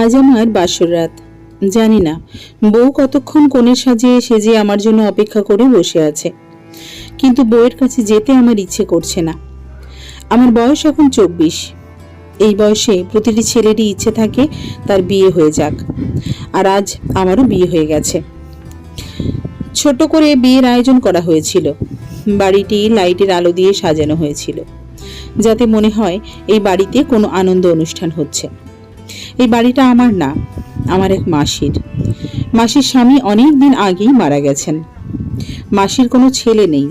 আজ আমার বাসর রাত। জানি না, বউ কতক্ষণ কোণে সাজিয়ে সেজে আমার জন্য অপেক্ষা করে বসে আছে। কিন্তু বউয়ের কাছে যেতে আমার ইচ্ছে করছে না। আমার বয়স এখন চব্বিশ। এই বয়সে প্রতিটি ছেলেরই ইচ্ছে থাকে তার বিয়ে হয়ে যাক। আর আজ আমারও বিয়ে হয়ে গেছে। ছোট করে বিয়ের আয়োজন করা হয়েছিল। বাড়িটি লাইটের আলো দিয়ে সাজানো হয়েছিল। যাতে মনে হয় এই বাড়িতে কোনো আনন্দ অনুষ্ঠান হচ্ছে। এই বাড়িটা আমার না, আমার এক মাসির। মাসির স্বামী অনেক দিন আগেই মারা গেছেন। মাসির কোনো ছেলে নেই,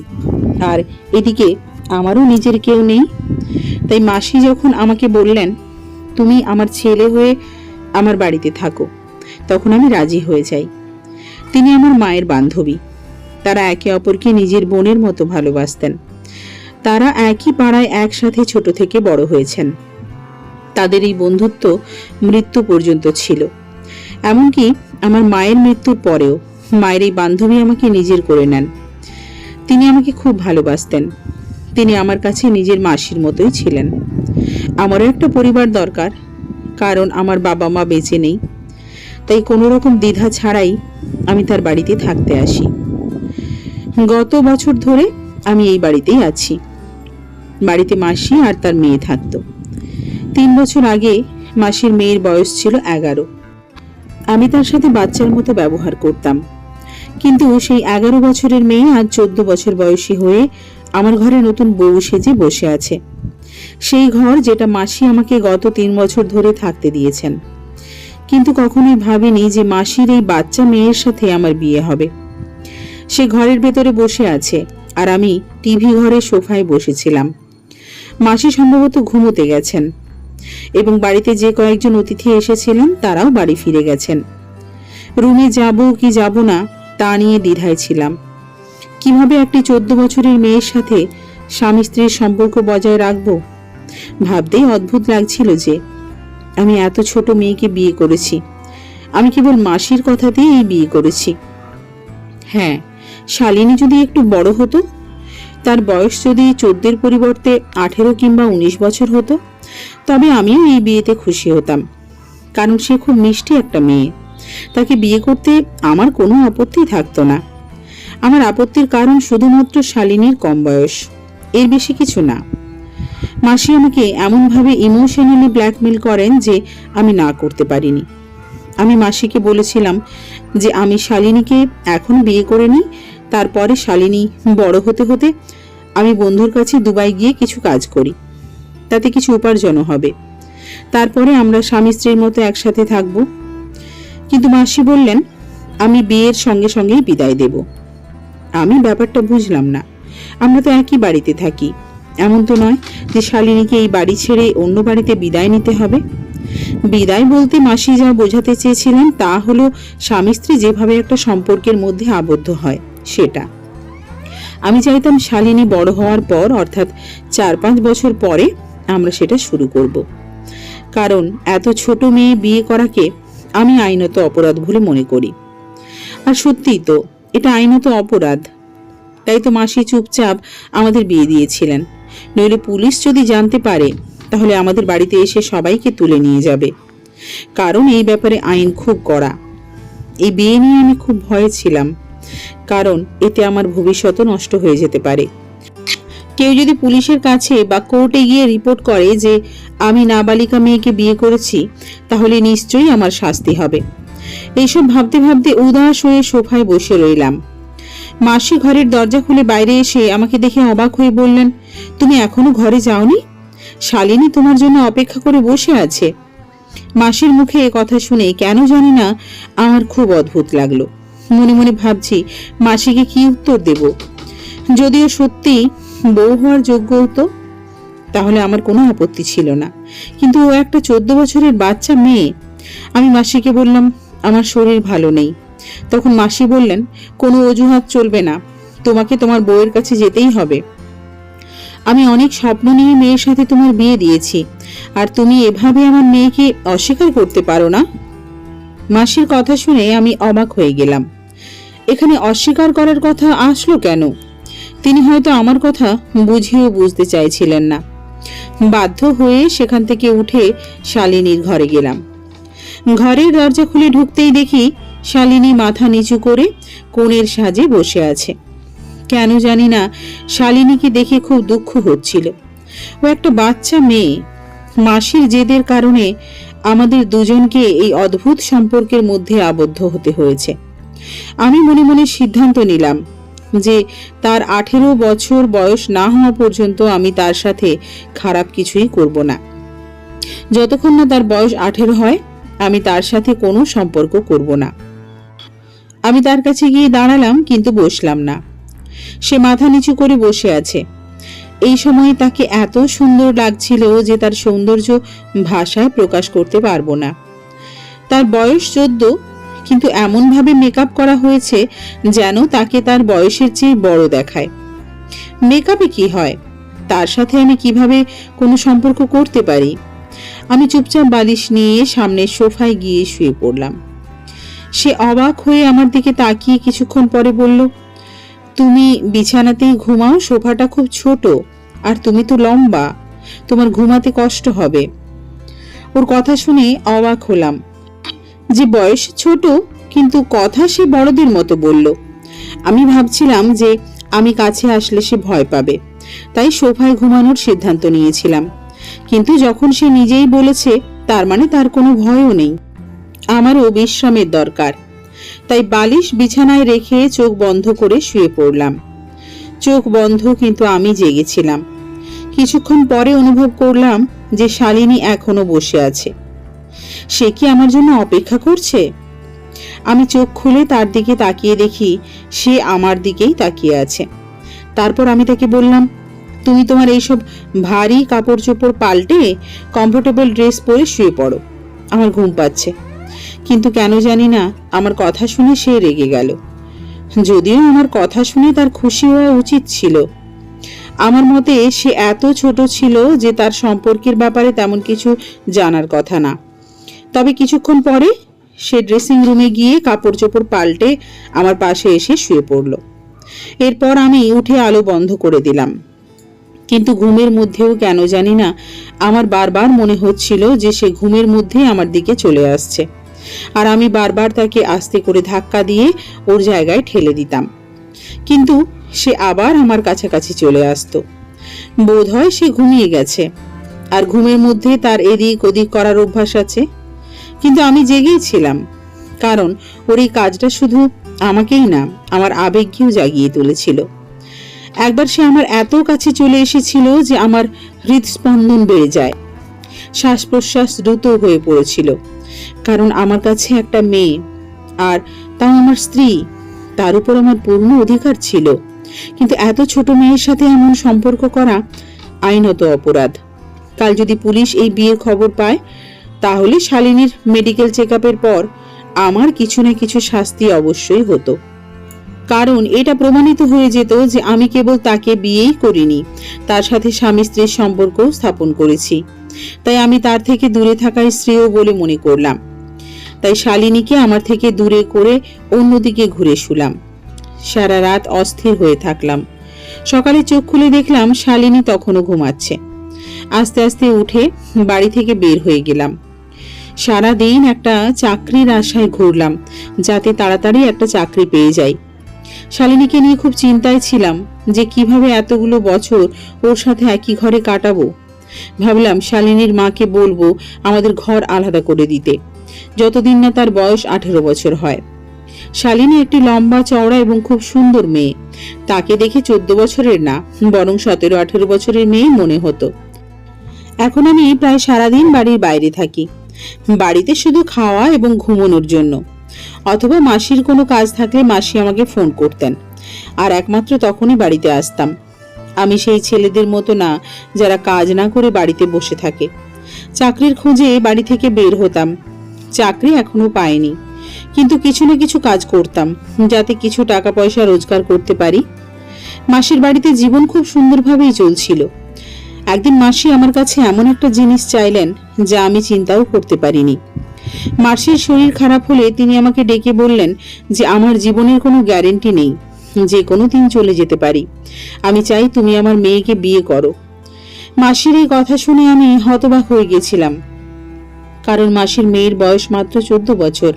আর এদিকে আমারও নিজের কেউ নেই। তাই মাসি যখন আমাকে বললেন, তুমি আমার ছেলে হয়ে আমার বাড়িতে থাকো, তখন আমি রাজি হয়ে যাই। তিনি আমার মায়ের বান্ধবী। তারা একে অপরকে নিজের বোনের মতো ভালোবাসতেন। তারা একই পাড়ায় একসাথে ছোট থেকে বড় হয়েছেন। তাদের এই বন্ধুত্ব মৃত্যু পর্যন্ত ছিল। এমনকি আমার মায়ের মৃত্যুর পরেও মায়ের এই বান্ধবী আমাকে নিজের করে নেন। তিনি আমাকে খুব ভালোবাসতেন। তিনি আমার কাছে নিজের মাসির মতোই ছিলেন। আমারও একটা পরিবার দরকার, কারণ আমার বাবা মা বেঁচে নেই। তাই কোনো রকম দ্বিধা ছাড়াই আমি তার বাড়িতে থাকতে আসি। গত বছর ধরে আমি এই বাড়িতেই আছি। বাড়িতে মাসি আর তার মেয়ে থাকতো। তিন বছর আগে মাসির মেয়ের বয়স ছিল এগারো। আমি তার সাথে বাচ্চার মতো ব্যবহার করতাম। কিন্তু সেই এগারো বছরের মেয়ে আজ চোদ্দ বছর বয়সী হয়ে আমার ঘরে নতুন বউ সেজে বসে আছে। সেই ঘর যেটা মাসি আমাকে গত তিন বছর ধরে থাকতে দিয়েছেন। কিন্তু কখনোই ভাবিনি যে মাসির এই বাচ্চা মেয়ের সাথে আমার বিয়ে হবে। সে ঘরের ভেতরে বসে আছে আর আমি টিভি ঘরে সোফায় বসেছিলাম। মাসি সম্ভবত ঘুমোতে গেছেন। এবং বাড়িতে যে কয়েকজন অতিথি এসেছিলেন, তারাও বাড়ি ফিরে গেছেন। রুমে যাব কি যাব না, তা নিয়ে দ্বিধায় ছিলাম। কীভাবে একটি চোদ্দ বছরের মেয়ের সাথে স্বামী স্ত্রীর সম্পর্ক বজায় রাখব? ভাবতেই অদ্ভুত লাগছিল যে, আমি এত ছোট মেয়েকে বিয়ে করেছি। আমি কেবল মাসির কথাতেই এই বিয়ে করেছি। হ্যাঁ শালিনী যদি একটু বড় হতো, তার বয়স যদি চোদ্দের পরিবর্তে আঠেরো কিংবা উনিশ বছর হতো তবে আমিও এই বিয়েতে খুশি হতাম। কারণ সে খুব মিষ্টি একটা মেয়ে। তাকে বিয়ে করতে আমার কোনো আপত্তি থাকতো না। আমার আপত্তির কারণ শুধুমাত্র শালিনীর কম বয়স। এর বেশি কিছু না। মাসি আমাকে এমনভাবে ইমোশনালি ব্ল্যাকমেল করেন যে আমি না করতে পারিনি। আমি মাসিকে বলেছিলাম যে আমি শালিনীকে এখন বিয়ে করে নিই তারপরে শালিনী বড় হতে হতে আমি বন্ধুর কাছে দুবাই গিয়ে কিছু কাজ করি। তাতে কিছু উপার্জনও হবে। তারপরে আমরা স্বামী স্ত্রীর মতো একসাথে থাকব। কিন্তু মাসি বললেন, আমি বিয়ের সঙ্গে সঙ্গেই বিদায় দেব। আমি ব্যাপারটা বুঝলাম না। আমরা তো একই বাড়িতে থাকি। এমন তো নয় যে শালিনীকে এই বাড়ি ছেড়ে অন্য বাড়িতে বিদায় নিতে হবে। বিদায় বলতে মাসি যা বোঝাতে চেয়েছিলেন, তা হলো স্বামী স্ত্রী যেভাবে একটা সম্পর্কের মধ্যে আবদ্ধ হয়, সেটা। আমি চাইতাম শালিনী বড় হওয়ার পর, অর্থাৎ চার পাঁচ বছর পরে আমরা সেটা শুরু করব। কারণ এত ছোট মেয়ে বিয়ে করাকে আমি আইনত অপরাধ বলে মনে করি। আর সত্যিই তো, এটা আইনত অপরাধ। তাই তো মাসি চুপচাপ আমাদের বিয়ে দিয়েছিলেন। নইলে পুলিশ যদি জানতে পারে, তাহলে আমাদের বাড়িতে এসে সবাইকে তুলে নিয়ে যাবে। কারণ এই ব্যাপারে আইন খুব কড়া। এই বিয়ে নিয়ে আমি খুব ভয়ে ছিলাম। কারণ এতে আমার ভবিষ্যৎও নষ্ট হয়ে যেতে পারে। কেউ যদি পুলিশের কাছে বা কোর্টে গিয়ে রিপোর্ট করে যে আমি নাবালিকা মেয়েকে বিয়ে করেছি, তাহলে নিশ্চয়ই আমার শাস্তি হবে। এইসব ভাবতে ভাবতে উদাস হয়ে সোফায় বসে রইলাম। মাসি ঘরের দরজা খুলে বাইরে এসে আমাকে দেখে অবাক হয়ে বললেন, তুমি এখনও ঘরে যাওনি? শালিনী তোমার জন্য অপেক্ষা করে বসে আছে। মাসির মুখে এ কথা শুনে কেন জানি না আমার খুব অদ্ভুত লাগল। মনে মনে ভাবছি, মাসিকে কি উত্তর দেব? যদিও সত্যি বউ হওয়ার যোগ্য হতো তাহলে আমার কোনো আপত্তি ছিল না। কিন্তু ও একটা চোদ্দ বছরের বাচ্চা মেয়ে। আমি মাসিকে বললাম, আমার শরীর ভালো নেই। তখন মাসি বললেন, কোনো অজুহাত চলবে না। তোমাকে তোমার বউয়ের কাছে যেতেই হবে। আমি অনেক স্বপ্ন নিয়ে মেয়ের সাথে তোমার বিয়ে দিয়েছি। আর তুমি এভাবে আমার মেয়েকে অস্বীকার করতে পারো না? মাসির কথা শুনে আমি অবাক হয়ে গেলাম। এখানে অস্বীকার করার কথা আসলো কেন? তিনি হয়তো আমার কথা বুঝিয়েও বুঝতে চাইছিলেন না। বাধ্য হয়ে সেখান থেকে উঠে শালিনীর ঘরে গেলাম। ঘরের দরজা খুলে ঢুকতেই দেখি শালিনী মাথা নিচু করে কোণের সাজে বসে আছে। কেন জানি না শালিনীকে দেখে খুব দুঃখ হচ্ছিল। ও একটা বাচ্চা মেয়ে। মাসির জেদের কারণে আমাদের দুজনকে এই অদ্ভুত সম্পর্কের মধ্যে আবদ্ধ হতে হয়েছে। আমি মনে মনে সিদ্ধান্ত নিলাম যে তার আঠেরো বছর বয়স না হওয়া পর্যন্ত আমি তার সাথে খারাপ কিছুই করব না। যতক্ষণ না তার বয়স আঠেরো হয়, আমি তার সাথে কোনো সম্পর্ক করব না। আমি তার কাছে গিয়ে দাঁড়ালাম, কিন্তু বসলাম না। সে মাথা নিচু করে বসে আছে। এই সময়ে তাকে এত সুন্দর লাগছিল যে তার সৌন্দর্য ভাষায় প্রকাশ করতে পারব না। তার বয়স চোদ্দ কিন্তু এমনভাবে মেকআপ করা হয়েছে যেন তাকে তার বয়সের চেয়ে বড় দেখায়। মেকআপে কি হয়? তার সাথে আমি কীভাবে কোনো সম্পর্ক করতে পারি? আমি চুপচাপ বালিশ নিয়ে সামনের সোফায় গিয়ে শুয়ে পড়লাম। সে অবাক হয়ে আমার দিকে তাকিয়ে কিছুক্ষণ পরে বলল, তুমি বিছানাতেই ঘুমাও, সোফাটা খুব ছোট, আর তুমি তো লম্বা, তোমার ঘুমাতে কষ্ট হবে। ওর কথা শুনে অবাক হলাম। যে বয়স ছোট, কিন্তু কথা সে বড়দের মতো বলল। আমি ভাবছিলাম যে আমি কাছে আসলে সে ভয় পাবে। তাই সোফায় ঘুমানোর সিদ্ধান্ত নিয়েছিলাম। কিন্তু যখন সে নিজেই বলেছে, তার মানে তার কোনো ভয়ও নেই। আমারও বিশ্রামের দরকার। তাই বালিশ বিছানায় রেখে চোখ বন্ধ করে শুয়ে পড়লাম। চোখ বন্ধ, কিন্তু আমি জেগেছিলাম। কিছুক্ষণ পরে অনুভব করলাম যে শালিনী এখনও বসে আছে। সে কি আমার জন্য অপেক্ষা করছে? আমি চোখ খুলে তার দিকে তাকিয়ে দেখি সে আমার দিকেই তাকিয়ে আছে। তারপর আমি তাকে বললাম, তুমি তোমার এইসব ভারী কাপড় চোপড় পাল্টে কমফোর্টেবল ড্রেস পরে শুয়ে পড়ো। আমার ঘুম পাচ্ছে। কিন্তু কেন জানি না আমার কথা শুনে সে রেগে গেল। যদিও আমার কথা শুনে তার খুশি হওয়া উচিত ছিল। আমার মতে সে এত ছোট ছিল যে তার সম্পর্কের ব্যাপারে তেমন কিছু জানার কথা না। তবে কিছুক্ষণ পরে সে ড্রেসিং রুমে গিয়ে কাপড় চোপড় পাল্টে আমার পাশে এসে শুয়ে পড়ল। এরপর আমি উঠে আলো বন্ধ করে দিলাম। কিন্তু ঘুমের মধ্যেও কেন জানি না আমার বারবার মনে হচ্ছিল যে সে ঘুমের মধ্যে আমার দিকে চলে আসছে। আর আমি বারবার তাকে আস্তে করে ধাক্কা দিয়ে ওর জায়গায় ঠেলে দিতাম। কিন্তু সে আবার আমার কাছাকাছি চলে আসতো। বোধ হয় সে ঘুমিয়ে গেছে। আর ঘুমের মধ্যে তার এদিক ওদিক করার অভ্যাস আছে। কিন্তু আমি জেগেই ছিলাম। কারণ ওর এই কাজটা শুধু আমাকেই না, আমার আবেগকেও জাগিয়ে তুলেছিল। একবার সে আমার এত কাছে চলে এসেছিল যে আমার হৃদস্পন্দন বেড়ে যায়। শ্বাস প্রশ্বাস দ্রুত হয়ে পড়েছিল। কারণ আমার কাছে একটা মেয়ে, আর তাও আমার স্ত্রী, তার উপর আমার পূর্ণ অধিকার ছিল। কিন্তু এত ছোট মেয়ের সাথে এমন সম্পর্ক করা আইনত অপরাধ। কাল যদি পুলিশ এই বিয়ের খবর পায় তাহলে শালিনীর মেডিকেল চেক পর আমার কিছু না কিছু শাস্তি অবশ্যই হতো। কারণ এটা প্রমাণিত হয়ে যেত যে আমি কেবল তাকে বিয়েই করিনি, তার সাথে স্বামী স্ত্রীর সম্পর্ক স্থাপন করেছি। তাই আমি তার থেকে দূরে থাকাই শ্রেয় বলে মনে করলাম। তাই শালিনীকে আমার থেকে দূরে করে অন্যদিকে ঘুরে শুলাম। সারা রাত অস্থির হয়ে থাকলাম। সকালে চোখ খুলে দেখলাম শালিনী তখনও ঘুমাচ্ছে। আস্তে আস্তে উঠে বাড়ি থেকে বের হয়ে গেলাম। সারা দিন একটা চাকরির আশায় ঘুরলাম, যাতে তাড়াতাড়ি একটা চাকরি পেয়ে যাই। শালিনীকে নিয়ে খুব চিন্তায় ছিলাম যে কীভাবে এতগুলো বছর ওর সাথে একই ঘরে কাটাবো। ভাবলাম শালিনীর মাকে বলব আমাদের ঘর আলাদা করে দিতে, যতদিন না তার বয়স আঠেরো বছর হয়। শালিনী একটি লম্বা চওড়া এবং খুব সুন্দর মেয়ে। তাকে দেখে চোদ্দ বছরের না, বরং সতেরো আঠেরো বছরের মেয়ে মনে হতো। এখন আমি প্রায় সারাদিন বাড়ির বাইরে থাকি। বাড়িতে শুধু খাওয়া এবং ঘুমানোর জন্য। অথবা মাসির কোনো কাজ থাকলে মাসি আমাকে ফোন করতেন। আর একমাত্র তখনই বাড়িতে আসতাম। আমি সেই ছেলেদের মতো না, যারা কাজ না করে বাড়িতে বসে থাকে। চাকরির খোঁজে বাড়ি থেকে বের হতাম। চাকরি এখনও পাইনি। কিন্তু কিছু না কিছু কাজ করতাম, যাতে কিছু টাকা পয়সা রোজগার করতে পারি। মাসির বাড়িতে জীবন খুব সুন্দরভাবেই চলছিল। একদিন মাসি আমার কাছে এমন একটা জিনিস চাইলেন যা আমি চিন্তাও করতে পারিনি। মাসির শরীর খারাপ হলে তিনি আমাকে ডেকে বললেন যে আমার জীবনের কোনো গ্যারেন্টি নেই, যে কোনো দিন চলে যেতে পারি। আমি চাই তুমি আমার মেয়েকে বিয়ে করো। মাসির এই কথা শুনে আমি হতবাক হয়ে গেছিলাম। কারণ মাসির মেয়ের বয়স মাত্র চোদ্দ বছর,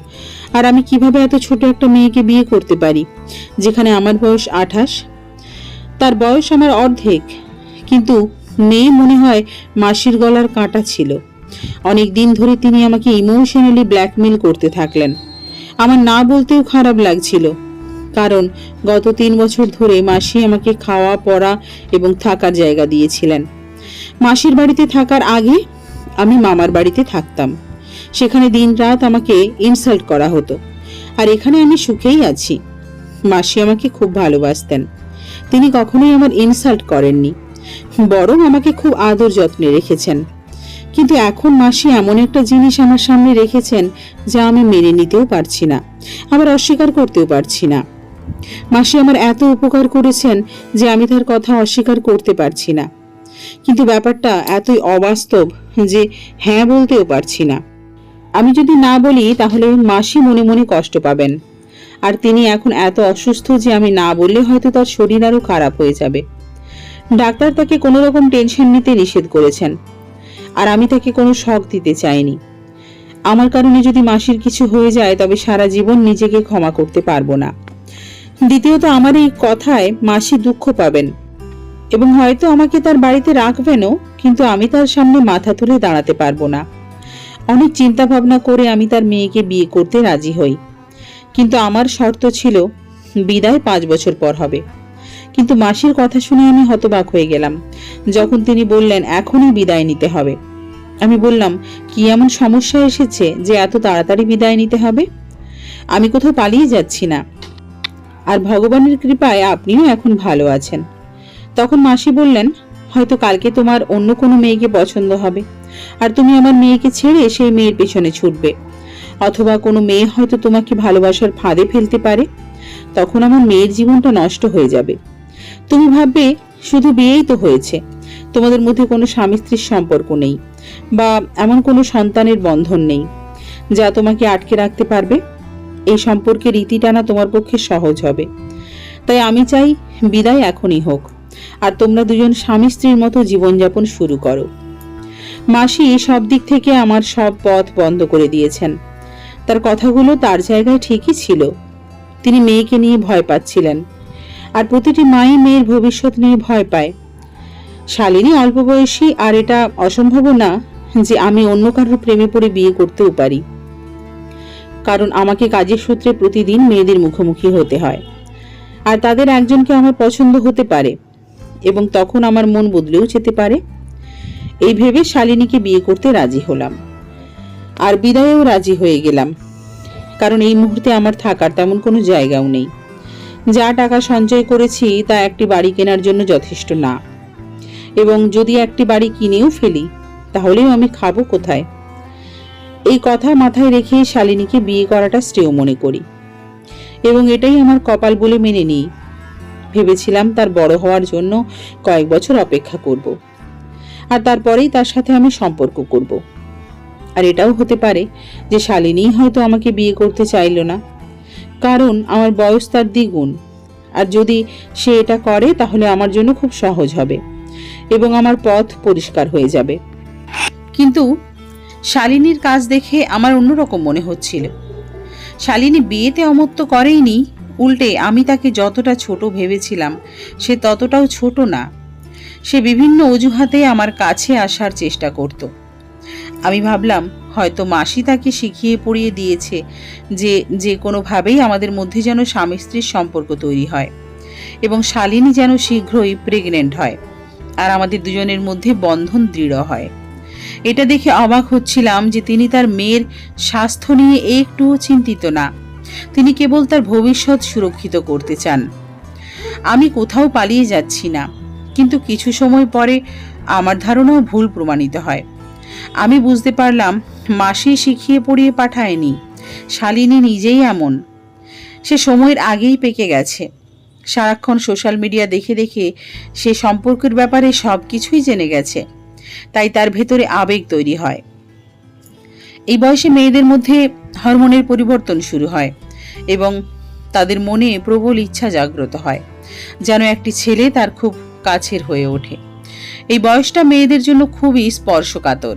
আর আমি কীভাবে এত ছোট একটা মেয়েকে বিয়ে করতে পারি, যেখানে আমার বয়স আঠাশ? তার বয়স আমার অর্ধেক, কিন্তু মেয়ে মনে হয় মাসির গলার কাঁটা ছিল। অনেক দিন ধরে তিনি আমাকে ইমোশনালি ব্ল্যাকমেল করতে থাকলেন। আমার না বলতেও খারাপ লাগছিল। কারণ গত তিন বছর ধরে মাসি আমাকে খাওয়া, পড়া এবং থাকার জায়গা দিয়েছিলেন। মাসির বাড়িতে থাকার আগে আমি মামার বাড়িতে থাকতাম। সেখানে দিনরাত আমাকে ইনসাল্ট করা হতো। আর এখানে আমি সুখেই আছি। মাসি আমাকে খুব ভালোবাসতেন। তিনি কখনোই আমার ইনসাল্ট করেননি। বরং আমাকে খুব আদর যত্নে রেখেছেন। কিন্তু এখন মাসি এমন একটা জিনিস আমার সামনে রেখেছেন যা আমি মেনে নিতেও পারছি না, আবার অস্বীকার করতেও পারছি না। মাসি আমার এত উপকার করেছেন যে আমি তার কথা অস্বীকার করতে পারছি না। কিন্তু ব্যাপারটা এতই অবাস্তব যে হ্যাঁ বলতেও পারছি না। আমি যদি না বলি তাহলে মাসি মনে মনে কষ্ট পাবেন। আর তিনি এখন এত অসুস্থ যে আমি না বললে হয়তো তার শরীর আরও খারাপ হয়ে যাবে। ডাক্তার তাকে কোনো রকম টেনশন নিতে নিষেধ করেছেন। আর আমি তাকে কোনো শখ দিতে চাইনি। আমার কারণে যদি মাসির কিছু হয়ে যায়, তবে সারা জীবন নিজেকে ক্ষমা করতে পারব না। দ্বিতীয়ত, আমার এই কথায় মাসি দুঃখ পাবেন। এবং হয়তো আমাকে তার বাড়িতে রাখবেনও, কিন্তু আমি তার সামনে মাথা তুলে দাঁড়াতে পারব না। অনেক চিন্তা ভাবনা করে আমি তার মেয়েকে বিয়ে করতে রাজি হই। কিন্তু আমার শর্ত ছিল, বিদায় পাঁচ বছর পর হবে। কিন্তু মাসির কথা শুনে আমি হতবাক হয়ে গেলাম। যখন তিনি বললেন, এখনই বিদায় নিতে হবে। আমি বললাম, কি এমন সমস্যা এসেছে যে এত তাড়াতাড়ি বিদায় নিতে হবে? আমি কোথাও পালিয়ে যাচ্ছি না। আর ভগবানের কৃপায় আপনিও এখন ভালো আছেন। তখন মাসি বললেন, হয়তো কালকে তোমার অন্য কোনো মেয়েকে পছন্দ হবে। আর তুমি আমার মেয়েকে ছেড়ে সেই মেয়ের পেছনে ছুটবে। অথবা কোনো মেয়ে হয়তো তোমাকে ভালোবাসার ফাঁদে ফেলতে পারে। তখন আমার মেয়ের জীবনটা নষ্ট হয়ে যাবে। তুমি ভাববে, শুধু বিয়েই তো হয়েছে। তোমাদের মধ্যে কোনো স্বামী স্ত্রীর সম্পর্ক নেই, বা এমন কোনো সন্তানের বন্ধন নেই, যা তোমাকে আটকে রাখতে পারবে। এই সম্পর্কে রীতি টানা তোমার পক্ষে সহজ হবে। তাই আমি চাই, বিদায় এখনই হোক, আর তোমরা দুজন স্বামী স্ত্রীর মতো জীবনযাপন শুরু করো। মাসি সব দিক থেকে আমার সব পথ বন্ধ করে দিয়েছেন। তার কথাগুলো তার জায়গায় ঠিকই ছিল। তিনি মেয়েকে নিয়ে ভয় পাচ্ছিলেন। আর প্রতিটি মাই মেয়ের ভবিষ্যৎ নিয়ে ভয় পায়। শালিনী অল্প বয়সী, আর এটা অসম্ভব না যে আমি অন্য কারোর প্রেমে পড়ে বিয়ে করতেও পারি। কারণ আমাকে কাজের সূত্রে প্রতিদিন মেয়েদের মুখোমুখি হতে হয়। আর তাদের একজনকে আমার পছন্দ হতে পারে এবং তখন আমার মন বদলেও যেতে পারে। এই ভেবে শালিনীকে বিয়ে করতে রাজি হলাম। আর বিদায়েও রাজি হয়ে গেলাম। কারণ এই মুহূর্তে আমার থাকার তেমন কোনো জায়গাও নেই। যা টাকা সঞ্চয় করেছি তা একটি বাড়ি কেনার জন্য যথেষ্ট না। এবং যদি একটি বাড়ি কিনেও ফেলি, তাহলেও আমি খাব কোথায়? এই কথা মাথায় রেখে শালিনীকে বিয়ে করাটা শ্রেয় মনে করি। এবং এটাই আমার কপাল বলে মেনে নিই। ভেবেছিলাম তার বড় হওয়ার জন্য কয়েক বছর অপেক্ষা করব। আর তারপরেই তার সাথে আমি সম্পর্ক করব। আর এটাও হতে পারে যে শালিনী হয়তো আমাকে বিয়ে করতে চাইল না। কারণ আমার বয়স তার দ্বিগুণ। আর যদি সে এটা করে, তাহলে আমার জন্য খুব সহজ হবে এবং আমার পথ পরিষ্কার হয়ে যাবে। কিন্তু শালিনীর কাজ দেখে আমার অন্যরকম মনে হচ্ছিল। শালিনী বিয়েতে অমত্ত করেইনি, উল্টে আমি তাকে যতটা ছোট ভেবেছিলাম, সে ততটাও ছোট না। সে বিভিন্ন অজুহাতে আমার কাছে আসার চেষ্টা করত। আমি ভাবলাম হয়তো মাসি তাকে শিখিয়ে পড়িয়ে দিয়েছে যে যে কোনোভাবেই আমাদের মধ্যে যেন স্বামী স্ত্রীর সম্পর্ক তৈরি হয় এবং শালিনী যেন শীঘ্রই প্রেগনেন্ট হয় আর আমাদের দুজনের মধ্যে বন্ধন দৃঢ় হয়। এটা দেখে অবাক হচ্ছিলাম যে তিনি তার মেয়ের স্বাস্থ্য নিয়ে একটুও চিন্তিত না। তিনি কেবল তার ভবিষ্যৎ সুরক্ষিত করতে চান। আমি কোথাও পালিয়ে যাচ্ছি না, কিন্তু কিছু সময় পরে আমার ধারণাও ভুল প্রমাণিত হয়। আমি বুঝতে পারলাম মাসি শিখিয়ে পড়িয়ে পাঠায়নি। শালিনী নিজেই এমন। সে সময়ের আগেই পেকে গেছে। সারাক্ষণ সোশ্যাল মিডিয়া দেখে দেখে সে সম্পর্কের ব্যাপারে সব কিছুই জেনে গেছে। তাই তার ভেতরে আবেগ তৈরি হয়। এই বয়সে মেয়েদের মধ্যে হরমোনের পরিবর্তন শুরু হয় এবং তাদের মনে প্রবল ইচ্ছা জাগ্রত হয়, যেন একটি ছেলে তার খুব কাছের হয়ে ওঠে। এই বয়সটা মেয়েদের জন্য খুবই স্পর্শকাতর।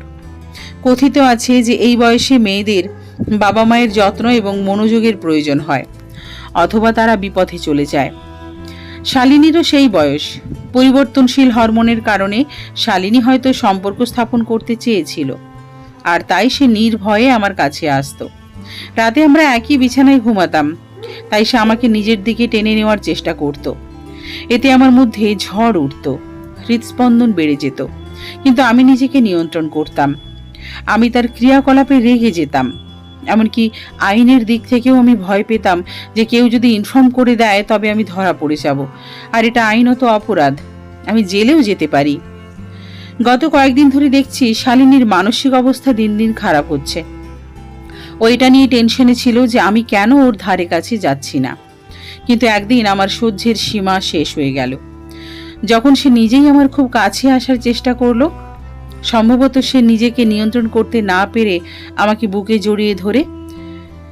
কথিত আছে যে এই বয়সে মেয়েদের বাবা মায়ের যত্ন এবং মনোযোগের প্রয়োজন হয়, অথবা তারা বিপথে চলে যায়। শালিনীরও সেই বয়স। পরিবর্তনশীল হরমোনের কারণে শালিনী হয়তো সম্পর্ক স্থাপন করতে চেয়েছিল, আর তাই সে নির্ভয়ে আমার কাছে আসতো। রাতে আমরা একই বিছানায় ঘুমাতাম, তাই সে আমাকে নিজের দিকে টেনে নেওয়ার চেষ্টা করত। এতে আমার মধ্যে ঝড় উঠত হৃদস্পন্দন বেড়ে যেত, কিন্তু আমি নিজেকে নিয়ন্ত্রণ করতাম। আমি তার ক্রিয়াকলাপে রেগে যেতাম। এমনকি আইনের দিক থেকেও আমি ভয় পেতাম যে কেউ যদি ইনফর্ম করে দেয়, তবে আমি ধরা পড়ে যাব। আর এটা আইনত অপরাধ। আমি জেলেও যেতে পারি। গত কয়েকদিন ধরে দেখছি শালিনীর মানসিক অবস্থা দিন দিন খারাপ হচ্ছে। ও এটা নিয়ে টেনশনে ছিল যে আমি কেন ওর ধারে কাছে যাচ্ছি না। কিন্তু একদিন আমার সহ্যের সীমা শেষ হয়ে গেল। যখন সে নিজেই আমার খুব কাছে আসার চেষ্টা করল সম্ভবত সে নিজেকে নিয়ন্ত্রণ করতে না পেরে আমাকে বুকে জড়িয়ে ধরে।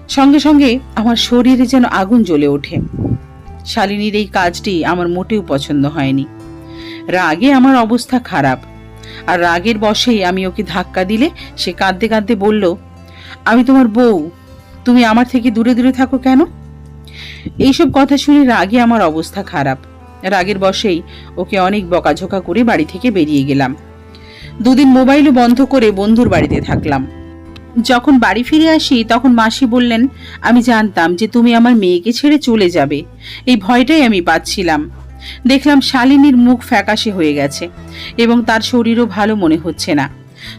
সঙ্গে সঙ্গে আমার শরীরে যেন আগুন জ্বলে ওঠে। শালিনীর এই কাজটি আমার মোটেও পছন্দ হয়নি। রাগে আমার অবস্থা খারাপ। আর রাগের বশেই আমি ওকে ধাক্কা দিলে সে কাঁদতে কাঁদতে বলল, আমি তোমার বউ, তুমি আমার থেকে দূরে দূরে থাকো কেন? এইসব কথা শুনে রাগে আমার অবস্থা খারাপ। রাগের বশেই ওকে অনেক বকাঝোকা করে বাড়ি থেকে বেরিয়ে গেলাম। দুদিন মোবাইলও বন্ধ করে বন্ধুর বাড়িতে থাকলাম। যখন বাড়ি ফিরে আসি, তখন মাসি বললেন, আমি জানতাম যে তুমি আমার মেয়েকে ছেড়ে চলে যাবে। এই ভয়টাই আমি পাচ্ছিলাম। দেখলাম শালিনীর মুখ ফ্যাকাশে হয়ে গেছে এবং তার শরীরও ভালো মনে হচ্ছে না।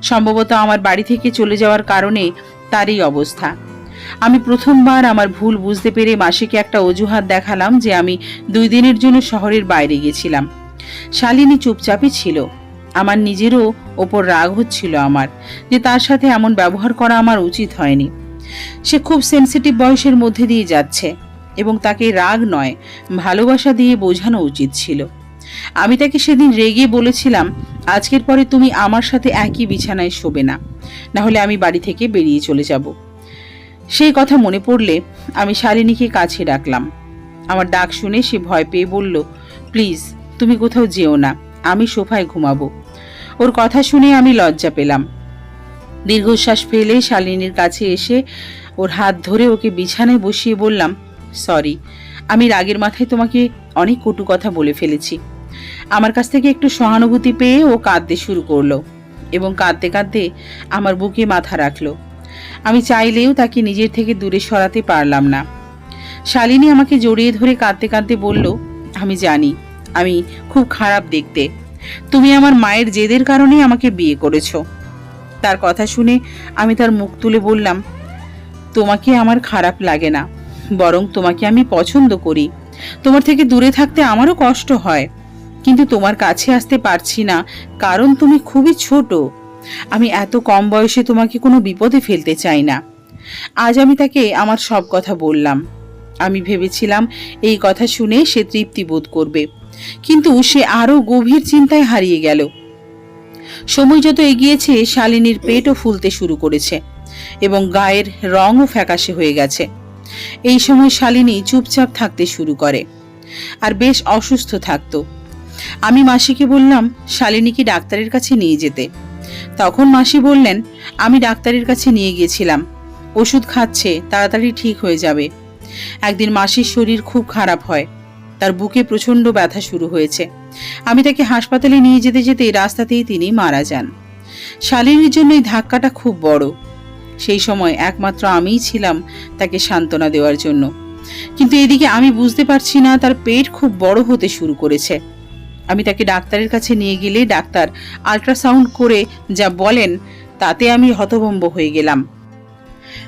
সম্ভবত আমার বাড়ি থেকে চলে যাওয়ার কারণে তার এই অবস্থা। আমি প্রথমবার আমার ভুল বুঝতে পেরে মাসিকে একটা অজুহাত দেখালাম যে আমি দুই দিনের জন্য শহরের বাইরে গেছিলাম। শালিনী চুপচাপই ছিল। আমার নিজেরও ওপর রাগ হচ্ছিল আমার যে তার সাথে এমন ব্যবহার করা আমার উচিত হয়নি। সে খুব সেনসিটিভ বয়সের মধ্যে দিয়ে যাচ্ছে এবং তাকে রাগ নয়, ভালোবাসা দিয়ে বোঝানো উচিত ছিল। আমি তাকে সেদিন রেগে বলেছিলাম, আজকের পরে তুমি আমার সাথে একই বিছানায় শোবে না না হলে আমি বাড়ি থেকে বেরিয়ে চলে যাব। সেই কথা মনে পড়লে আমি শালিনীকে কাছে ডাকলাম আমার ডাক শুনে সে ভয় পেয়ে বলল, প্লিজ, তুমি কোথাও যেও না, আমি সোফায় ঘুমাবো। ওর কথা শুনে আমি লজ্জা পেলাম। দীর্ঘশ্বাস ফেলে শালিনীর কাছে এসে ওর হাত ধরে ওকে বিছানায় বসিয়ে বললাম, সরি, আমি রাগের মাথায় তোমাকে অনেক কটু কথা বলে ফেলেছি। আমার কাছ থেকে একটু সহানুভূতি পেয়ে ও কাঁদতে শুরু করল এবং কাঁদতে কাঁদতে আমার বুকে মাথা রাখল। আমি চাইলেও তাকে নিজের থেকে দূরে সরাতে পারলাম না। শালিনী আমাকে জড়িয়ে ধরে কাঁদতে কাঁদতে বলল, আমি জানি, আমি খুব খারাপ দেখতে। তুমি আমার মায়ের জেদের কারণে আমাকে বিয়ে করেছ। তার কথা শুনে আমি তার মুখ তুলে বললাম, তোমাকে আমার খারাপ লাগে না, বরং তোমাকে আমি পছন্দ করি। তোমার থেকে দূরে থাকতে আমারও কষ্ট হয়, কিন্তু তোমার কাছে আসতে পারছি না, কারণ তুমি খুবই ছোট। আমি এত কম বয়সে তোমাকে কোনো বিপদে ফেলতে চাই না। আজ আমি তাকে আমার সব কথা বললাম। আমি ভেবেছিলাম এই কথা শুনে সে তৃপ্তি বোধ করবে। কিন্তু সে আরও গভীর চিন্তায় হারিয়ে গেল। সময় যত এগিয়েছে, শালিনীর পেটও ফুলতে শুরু করেছে এবং গায়ের রঙও ফ্যাকাশে হয়ে গেছে। এই সময় শালিনী চুপচাপ থাকতে শুরু করে আর বেশ অসুস্থ থাকতো। আমি মাসিকে বললাম শালিনীকে ডাক্তারের কাছে নিয়ে যেতে? তখন মাসি বললেন, আমি ডাক্তারের কাছে নিয়ে গিয়েছিলাম। ওষুধ খাচ্ছে, তাড়াতাড়ি ঠিক হয়ে যাবে। একদিন মাসির শরীর খুব খারাপ হয়। তার বুকে প্রচণ্ড ব্যথা শুরু হয়েছে। আমি তাকে হাসপাতালে নিয়ে যেতে যেতে রাস্তাতেই তিনি মারা যান। শালিনীর জন্য এই ধাক্কাটা খুব বড়। সেই সময় একমাত্র আমিই ছিলাম তাকে সান্ত্বনা দেওয়ার জন্য। কিন্তু এদিকে আমি বুঝতে পারছি না তার পেট খুব বড় হতে শুরু করেছে। আমি তাকে ডাক্তারের কাছে নিয়ে গেলে ডাক্তার আল্ট্রাসাউন্ড করে যা বলেন, তাতে আমি হতভম্ব হয়ে গেলাম।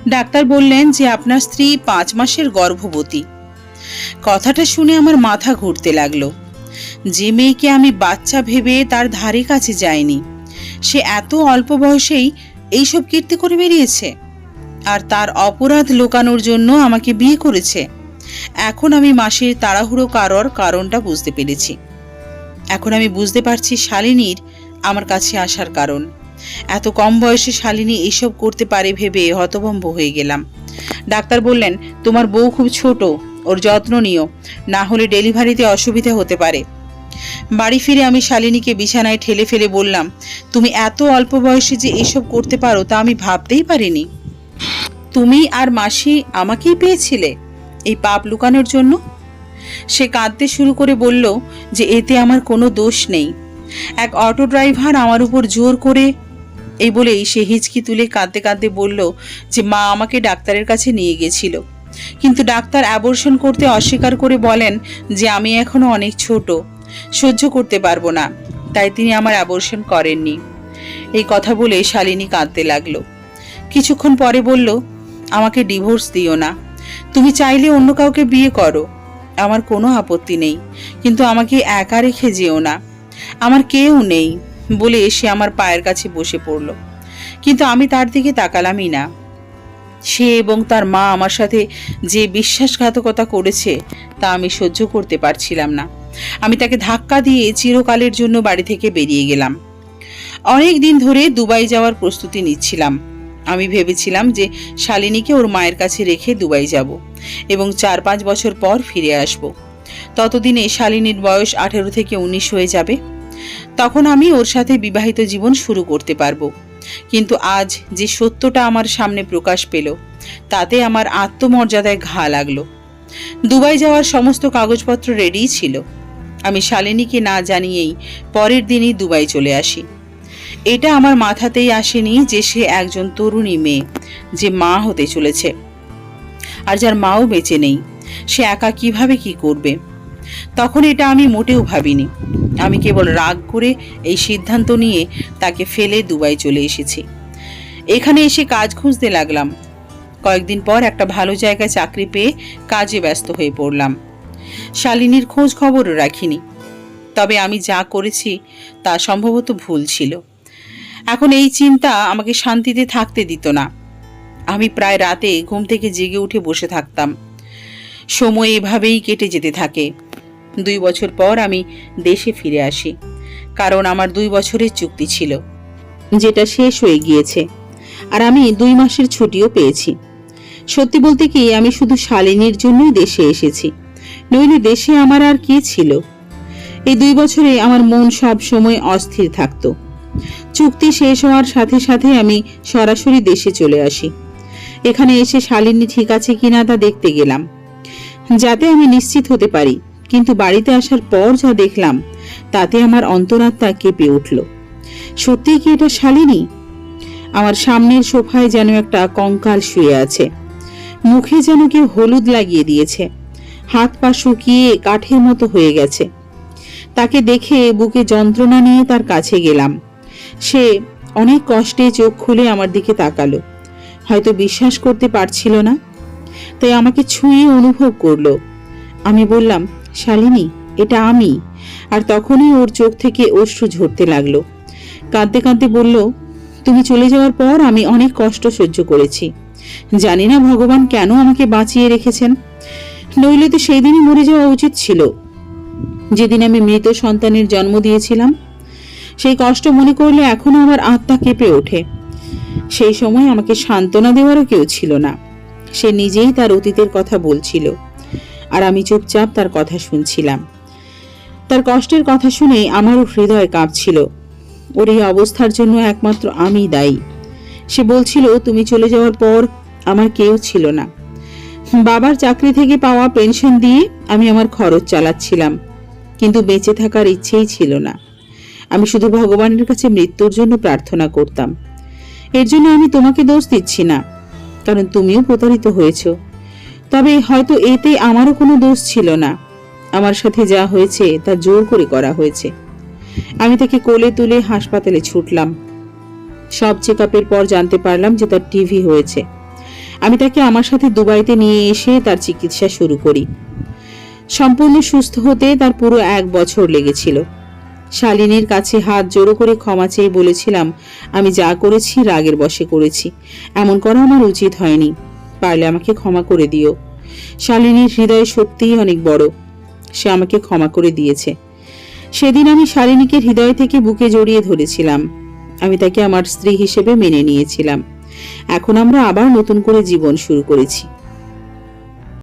ডাক্তার বললেন যে আপনার স্ত্রী পাঁচ মাসের গর্ভবতী। কথাটা শুনে আমার মাথা ঘুরতে লাগল। যে মেয়েকে আমি বাচ্চা ভেবে তার ধারে কাছে যায়নি সে এত অল্প বয়সেই এইসব কীর্তি করে বেরিয়েছে, আর তার অপরাধ লোকানোর জন্য আমাকে বিয়ে করেছে। এখন আমি মাসের তাড়াহুড়ো কারোর কারণটা বুঝতে পেরেছি। এখন আমি বুঝতে পারছি শালিনীর আমার কাছে আসার কারণ। এত কম বয়সে শালিনী এইসব করতে পারে ভেবে হতভম্ব হয়ে গেলাম। ডাক্তার বললেন, তোমার বউ খুব ছোট ওর যত্ন নিও। না হলে ডেলিভারিতে অসুবিধা হতে পারে। বাড়ি ফিরে আমি শালিনীকে বিছানায় ঠেলে ফেলে বললাম, তুমি এত অল্প বয়সে যে এসব করতে পারো তা আমি ভাবতেই পারিনি। তুমি আর মাসি আমাকেই পেয়েছিলে এই পাপ লুকানোর জন্য? সে কাঁদতে শুরু করে বলল যে এতে আমার কোনো দোষ নেই। এক অটো ড্রাইভার আমার উপর জোর করে এই বলেই সে হিচকি তুলে কাঁদতে কাঁদতে বলল যে মা আমাকে ডাক্তারের কাছে নিয়ে গেছিল। কিন্তু ডাক্তার অ্যাবর্শন করতে অস্বীকার করে বলেন যে আমি এখনও অনেক ছোট, সহ্য করতে পারব না, তাই তিনি আমার অ্যাবর্শন করেননি। এই কথা বলে শালিনী কাঁদতে লাগল। কিছুক্ষণ পরে বলল, আমাকে ডিভোর্স দিও না। তুমি চাইলে অন্য কাউকে বিয়ে করো। আমার কোনো আপত্তি নেই, কিন্তু আমাকে একা রেখে যেও না। আমার কেউ নেই, বলে সে আমার পায়ের কাছে বসে পড়ল। কিন্তু আমি তার দিকে তাকালামই না। সে এবং তার মা আমার সাথে যে বিশ্বাসঘাতকতা করেছে, তা আমি সহ্য করতে পারছিলাম না। আমি তাকে ধাক্কা দিয়ে চিরকালের জন্য বাড়ি থেকে বেরিয়ে গেলাম। অনেক দিন ধরে দুবাই যাওয়ার প্রস্তুতি নিচ্ছিলাম। আমি ভেবেছিলাম যে শালিনীকে ওর মায়ের কাছে রেখে দুবাই যাব এবং চার পাঁচ বছর পর ফিরে আসব। ততদিনে শালিনীর বয়স আঠেরো থেকে উনিশ হয়ে যাবে। তখন আমি ওর সাথে বিবাহিত জীবন শুরু করতে পারব। কিন্তু আজ যে সত্যটা আমার সামনে প্রকাশ পেল, তাতে আমার আত্মমর্যাদায় ঘা লাগল। দুবাই যাওয়ার সমস্ত কাগজপত্র রেডিই ছিল। আমি শালিনীকে না জানিয়েই পরের দিনই দুবাই চলে আসি। এটা আমার মাথাতেই আসেনি যে সে একজন তরুণী মেয়ে, যে মা হতে চলেছে। আর যার মাও বেঁচে নেই, সে একা কীভাবে কি করবে? তখন এটা আমি মোটেও ভাবিনি। আমি কেবল রাগ করে এই সিদ্ধান্ত নিয়ে তাকে ফেলে দুবাই চলে এসেছি। এখানে এসে কাজ খুঁজতে লাগলাম। কয়েকদিন পর একটা ভালো জায়গায় চাকরি পেয়ে কাজে ব্যস্ত হয়ে পড়লাম। শালিনীর খোঁজ খবরও রাখিনি। তবে আমি যা করেছি তা সম্ভবত ভুল ছিল। এখন এই চিন্তা আমাকে শান্তিতে থাকতে দিত না। আমি প্রায় রাতে ঘুম থেকে জেগে উঠে বসে থাকতাম। সময় এভাবেই কেটে যেতে থাকে। দুই বছর পর আমি দেশে ফিরে আসি, কারণ আমার দুই বছরের চুক্তি ছিল, যেটা শেষ হয়ে গিয়েছে, আর আমি দুই মাসের ছুটিও পেয়েছি। সত্যি বলতে কি, আমি শুধু শালিনীর জন্যই দেশে এসেছি, নইলে দেশে আমার আর কি ছিল? এই দুই বছরে আমার মন সব সময় অস্থির থাকত। চুক্তি শেষ হওয়ার সাথে সাথে আমি সরাসরি দেশে চলে আসি, এখানে এসে শালিনী ঠিক আছে কিনা তা দেখতে গেলাম, যাতে আমি নিশ্চিত হতে পারি কিন্তু বাড়িতে আসার পর যা দেখলাম, তাতে আমার অন্তরাত্মা কেঁপে উঠল। সত্যিই কি এটা শালিনী? আমার সামনের সোফায় যেন একটা কঙ্কাল শুয়ে আছে। মুখে যেন কেউ হলুদ লাগিয়ে দিয়েছে। হাত পা শুকিয়ে কাঠের মতো হয়ে গেছে। তাকে দেখে বুকে যন্ত্রণা নিয়ে তার কাছে গেলাম। সে অনেক কষ্টে চোখ খুলে আমার দিকে তাকালো। হয়তো বিশ্বাস করতে পারছিল না। তাই আমাকে ছুঁয়ে অনুভব করল। আমি বললাম শালিনী, এটা আমি। আর তখনই ওর চোখ থেকে অশ্রু ঝরতে লাগল। কাঁদতে কাঁদতে বলল, তুমি চলে যাওয়ার পর আমি অনেক কষ্ট সহ্য করেছি। জানি না ভগবান কেন আমাকে বাঁচিয়ে রেখেছেন। নইলে তো সেই দিনই মরে যাওয়া উচিত ছিল। যেদিন আমি মৃত সন্তানের জন্ম দিয়েছিলাম, সেই কষ্ট মনে করলে এখনও আমার আত্মা কেঁপে ওঠে। সেই সময় আমাকে সান্ত্বনা দেওয়ারও কেউ ছিল না। সে নিজেই তার অতীতের কথা বলছিল। আর আমি চুপচাপ তার কথা শুনছিলাম। তার কষ্টের কথা শুনে আমারও হৃদয় কাঁপছিল। ওর এই অবস্থার জন্য একমাত্র আমি দায়ী। সে বলছিল, তুমি চলে যাওয়ার পর আমার কেউ ছিল না। বাবার চাকরি থেকে পাওয়া পেনশন দিয়ে আমি আমার খরচ চালাচ্ছিলাম, কিন্তু বেঁচে থাকার ইচ্ছেই ছিল না। আমি শুধু ভগবানের কাছে মৃত্যুর জন্য প্রার্থনা করতাম। এর জন্য আমি তোমাকে দোষ দিচ্ছি না, কারণ তুমিও প্রতারিত হয়েছ। তবে হয়তো এতে আমারও কোনো দোষ ছিল না। আমার সাথে যা হয়েছে তা জোর করে করা হয়েছে। আমি তাকে কোলে তুলে হাসপাতালে ছুটলাম। সব চেক আপের পর জানতে পারলাম যে তার টিভি হয়েছে। আমি তাকে আমার সাথে দুবাইতে নিয়ে এসে তার চিকিৎসা শুরু করি। সম্পূর্ণ সুস্থ হতে তার পুরো এক বছর লেগেছিল। শালিনীর কাছে হাত জোড়ো করে ক্ষমা চেয়ে বলেছিলাম, আমি যা করেছি রাগের বশে করেছি। এমন করা আমার উচিত হয়নি। পারলে আমাকে ক্ষমা করে দিও। শালিনীর হৃদয় সত্যিই অনেক বড়। সে আমাকে ক্ষমা করে দিয়েছে। সেদিন আমি শালিনীকে হৃদয় থেকে বুকে জড়িয়ে ধরেছিলাম। আমি তাকে আমার স্ত্রী হিসেবে মেনে নিয়েছিলাম। এখন আমরা আবার নতুন করে জীবন শুরু করেছি।